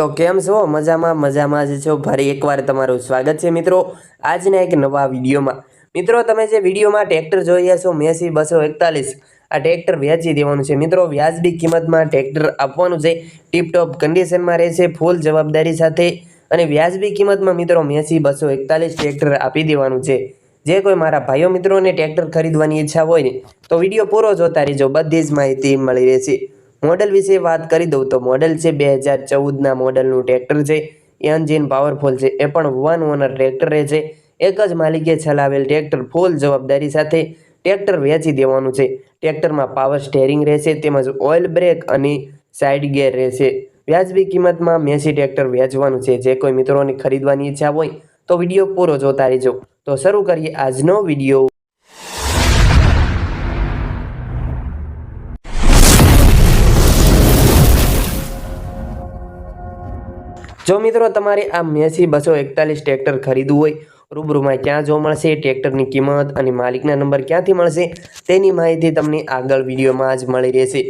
તો કેમ છો? મજામાં મજામાં જ છો? ફરી એકવાર તમારું સ્વાગત છે મિત્રો આજના એક નવા વિડીયોમાં. મિત્રો, તમે જે વિડીયોમાં ટ્રેક્ટર જોઈ રહ્યા છો, મેસી બસો એકતાલીસ, આ ટ્રેક્ટર વેચી દેવાનું છે. મિત્રો, વ્યાજબી કિંમતમાં ટ્રેક્ટર આપવાનું છે. ટીપટોપ કન્ડિશનમાં રહેશે, ફૂલ જવાબદારી સાથે અને વ્યાજબી કિંમતમાં મિત્રો, મેસી બસો એકતાલીસ ટ્રેક્ટર આપી દેવાનું છે. જે કોઈ મારા ભાઈઓ મિત્રોને ટ્રેક્ટર ખરીદવાની ઈચ્છા હોય ને, તો વીડિયો પૂરો જોતા રહેજો. બધી જ માહિતી મળી રહેશે. મોડલ વિશે વાત કરી દઉં તો મોડલ છે બે હજાર ચૌદના મોડલનું ટ્રેક્ટર છે. એન્જિન પાવરફુલ છે. એ પણ વન ઓનર ટ્રેક્ટર રહેશે એક જ માલિકે ચલાવેલ ટ્રેક્ટર ફૂલ જવાબદારી સાથે ટ્રેક્ટર વેચી દેવાનું છે. ટ્રેક્ટરમાં પાવર સ્ટેરિંગ રહેશે, તેમજ ઓઇલ બ્રેક અને સાઇડ ગેર રહેશે. વ્યાજબી કિંમતમાં મેસી ટ્રેક્ટર વેચવાનું છે. જે કોઈ મિત્રોને ખરીદવાની ઈચ્છા હોય તો વીડિયો પૂરો જોતા રહેજો. તો શરૂ કરીએ આજનો વીડિયો. જો મિત્રો તમારે આ મેસી બસો એકતાલીસ ટ્રેક્ટર ખરીદવું હોય, રૂબરૂમાં ક્યાં જોવા મળશે, ટ્રેક્ટરની કિંમત અને માલિકના નંબર ક્યાંથી મળશે, તેની માહિતી તમને આગળ વિડીયોમાં જ મળી રહેશે.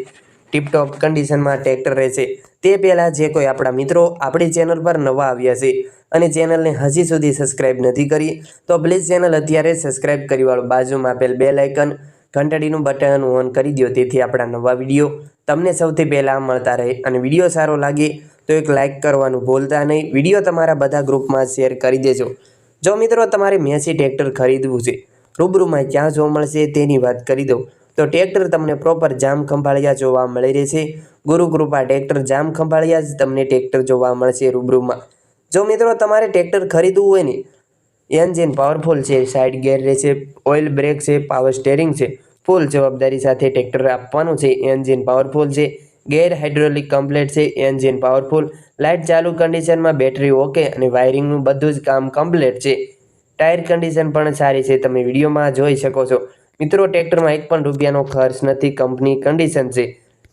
ટીપટોપ કન્ડિશનમાં ટ્રેક્ટર રહેશે. તે પહેલાં જે કોઈ આપણા મિત્રો આપણી ચેનલ પર નવા આવ્યા છે અને ચેનલને હજી સુધી સબસ્ક્રાઇબ નથી કરી, તો પ્લીઝ ચેનલ અત્યારે સબસ્ક્રાઇબ કરી વાળો બાજુમાં આપેલ બે લાઇકન ઘંટડીનું બટન ઓન કરી દો તેથી આપણા નવા વીડિયો તમને સૌથી પહેલાં મળતા રહે અને વીડિયો સારો લાગે તો એક લાઇક કરવાનું ભૂલતા નહીં. વીડિયો તમારા બધા ગ્રુપમાં શેર કરી દેજો. જો મિત્રો તમારે મેસી ટ્રેક્ટર ખરીદવું છે, રૂબરૂમાં ક્યાં જોવા મળશે તેની વાત કરી દઉં. તો ટ્રેક્ટર તમને પ્રોપર જામ ખંભાળિયા જોવા મળી રહેશે. ગુરુકૃપા ટ્રેક્ટર જામ ખંભાળિયા જ તમને ટ્રેક્ટર જોવા મળશે રૂબરૂમાં. જો મિત્રો તમારે ટ્રેક્ટર ખરીદવું હોય ને એન્જિન પાવરફુલ છે સાઇડ ગેર રહેશે ઓઇલ બ્રેક છે પાવર સ્ટેરિંગ છે ફૂલ જવાબદારી સાથે ટ્રેક્ટર આપવાનું છે એન્જિન પાવરફુલ છે. હાઇડ્રોલિક કમ્પ્લેટ છે, એન્જિન પાવરફુલ, લાઇટ ચાલુ કન્ડિશનમાં બેટરી ઓકે અને વાયરિંગનું બધું જ કામ કમ્પ્લેટ છે. ટાયર કન્ડિશન પણ સારી છે, તમે વિડીયોમાં જોઈ શકો છો. મિત્રો, ટ્રેક્ટરમાં એક પણ રૂપિયાનો ખર્ચ નથી, કંપની કન્ડિશન છે.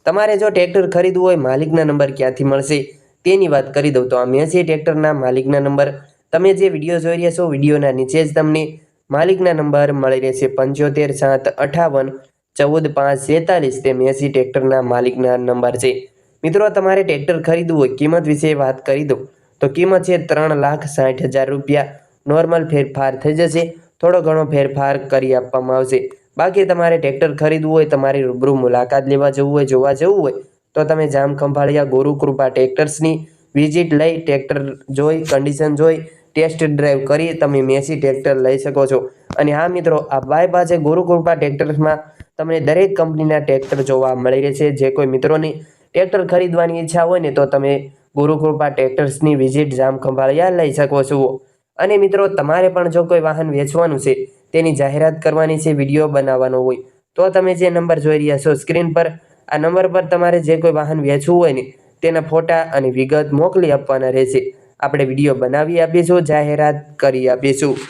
તમારે જો ટ્રેક્ટર ખરીદવું હોય, માલિકના નંબર ક્યાંથી મળશે? તેની વાત કરી દઉં તો આ મેસી ટ્રેક્ટરના માલિકના નંબર. તમે જે વીડિયો જોઈ રહ્યા છો, વિડીયોના નીચે જ તમને માલિકના નંબર મળી રહેશે પંચોતેર સાત અઠાવન ચૌદ પાંચ સેતાલીસ તે મેસી ટ્રેક્ટરના માલિકના નંબર છે. મિત્રો તમારે ટ્રેક્ટર ખરીદવું હોય, કિંમત વિશે વાત કરી દઉં. તો કિંમત છે ત્રણ લાખ સાઠ હજાર રૂપિયા. નોર્મલ ફેરફાર થઈ જશે. થોડો ઘણો ફેરફાર કરી આપવામાં આવશે. બાકી તમારે ટ્રેક્ટર ખરીદવું હોય, તમારી રૂબરૂ મુલાકાત લેવા જવું હોય, જોવા જવું હોય, તો તમે જામ ખંભાળિયા ગુરુકૃપા ટ્રેક્ટર્સની વિઝિટ લઈ ટ્રેક્ટર જોઈ, કન્ડિશન જોઈ, ટેસ્ટ ડ્રાઈવ કરી તમે મેસી ટ્રેક્ટર લઈ શકો છો. અને હા મિત્રો, આ બાય પાસે ગુરુકૃપા ટ્રેક્ટર્સમાં તમને દરેક કંપનીના ટ્રેક્ટર જોવા મળી રહેશે. જે કોઈ મિત્રોની ટ્રેક્ટર ખરીદવાની ઈચ્છા હોય ને તો તમે ગુરુકૃપા ટ્રેક્ટર્સની વિઝિટ જામ ખંભાળિયા લઈ શકો છો. અને મિત્રો, તમારે પણ જો કોઈ વાહન વેચવાનું છે, તેની જાહેરાત કરવાની છે, વીડિયો બનાવવાનો હોય, તો તમે જે નંબર જોઈ રહ્યા છો સ્ક્રીન પર, આ નંબર પર તમારે જે કોઈ વાહન વેચવું હોય ને, તેના ફોટા અને વિગત મોકલી આપવાના રહેશે. આપણે વીડિયો બનાવી આપીશું, જાહેરાત કરી આપીશું.